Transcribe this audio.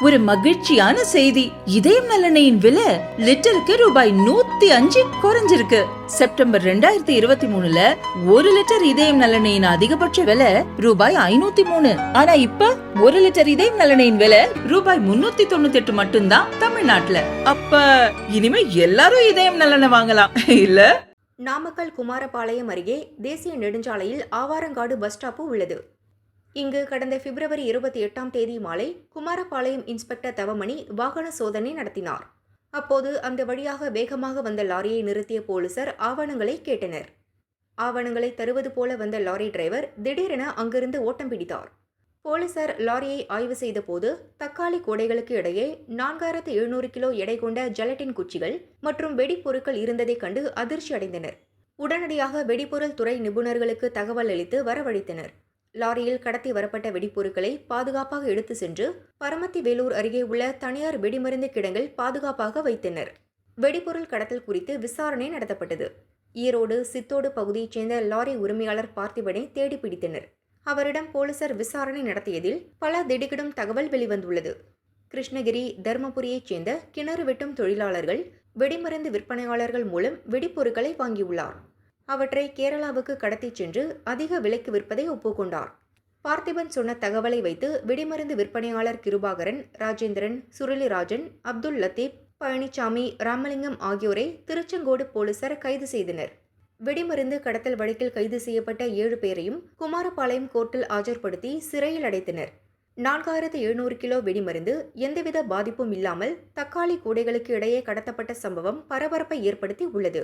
ஒரு மகிழ்ச்சியான செய்தி. இதயம் மலனையின் விலை லிட்டருக்கு ரூபாய் நூத்தி அஞ்சு குறைஞ்சிருக்கு. செப்டம்பர் ரெண்டாயிரத்தி இருபத்தி மூணுல ஒரு லிட்டர் இதயம் நலனையின் அதிகபட்ச விலை ரூபாய் ஐநூத்தி மூணு. ஆனா இப்ப ஒரு லிட்டர் இதயம் நலனையின் விலை ரூபாய் முன்னூத்தி தொண்ணூத்தி எட்டு மட்டும்தான் தமிழ்நாட்டுல. அப்ப இனிமே எல்லாரும் இதயம் நலனை வாங்கலாம். இல்ல? நாமக்கல் குமாரபாளையம் அருகே தேசிய நெடுஞ்சாலையில் ஆவாரங்காடு பஸ் ஸ்டாப்பு உள்ளது. இங்கு கடந்த பிப்ரவரி இருபத்தி எட்டாம் தேதி மாலை குமாரபாளையம் இன்ஸ்பெக்டர் தவமணி வாகன சோதனை நடத்தினார். அப்போது அந்த வழியாக வேகமாக வந்த லாரியை நிறுத்திய போலீசார் ஆவணங்களை கேட்டனர். ஆவணங்களை தருவது போல வந்த லாரி டிரைவர் திடீரென அங்கிருந்து ஓட்டம் பிடித்தார். போலீசார் லாரியை ஆய்வு செய்தபோது தக்காளி கூடைகளுக்கு இடையே நான்காயிரத்து எழுநூறு கிலோ எடை கொண்ட ஜெலட்டின் குச்சிகள் மற்றும் வெடிப்பொருட்கள் இருந்ததைக் கண்டு அதிர்ச்சி அடைந்தனர் உடனடியாக வெடிபொருள் துறை நிபுணர்களுக்கு தகவல் அளித்து வரவழைத்தனர். லாரியில் கடத்தி வரப்பட்ட வெடிப்பொருட்களை பாதுகாப்பாக எடுத்து சென்று பரமத்தி வேலூர் அருகே உள்ள தனியார் வெடிமருந்து கிடங்கில் பாதுகாப்பாக வைத்தனர். வெடிபொருள் கடத்தல் குறித்து விசாரணை நடத்தப்பட்டது. ஈரோடு சித்தோடு பகுதியைச் சேர்ந்த லாரி உரிமையாளர் பார்த்திபனை தேடி பிடித்தனர். அவரிடம் போலீசார் விசாரணை நடத்தியதில் பல திடுக்கிடும் தகவல் வெளிவந்துள்ளது. கிருஷ்ணகிரி தர்மபுரியைச் சேர்ந்த கிணறு வெட்டும் தொழிலாளர்கள் வெடிமருந்து விற்பனையாளர்கள் மூலம் வெடிப்பொருட்களை வாங்கியுள்ளார். அவற்றை கேரளாவுக்கு கடத்திச் சென்று அதிக விலைக்கு விற்பதை ஒப்புக்கொண்டார். பார்த்திபன் சொன்ன தகவலை வைத்து வெடிமருந்து விற்பனையாளர் கிருபாகரன் ராஜேந்திரன் சுருளிராஜன் அப்துல் லத்தீப் பழனிசாமி ராமலிங்கம் ஆகியோரை திருச்செங்கோடு போலீசார் கைது செய்தனர். வெடிமருந்து கடத்தல் வழக்கில் கைது செய்யப்பட்ட ஏழு பேரையும் குமாரபாளையம் கோர்ட்டில் ஆஜர்படுத்தி சிறையில் அடைத்தனர். நான்காயிரத்து எழுநூறு கிலோ வெடிமருந்து எந்தவித பாதிப்பும் இல்லாமல் தக்காளி கூடைகளுக்கு இடையே கடத்தப்பட்ட சம்பவம் பரபரப்பை ஏற்படுத்தி உள்ளது.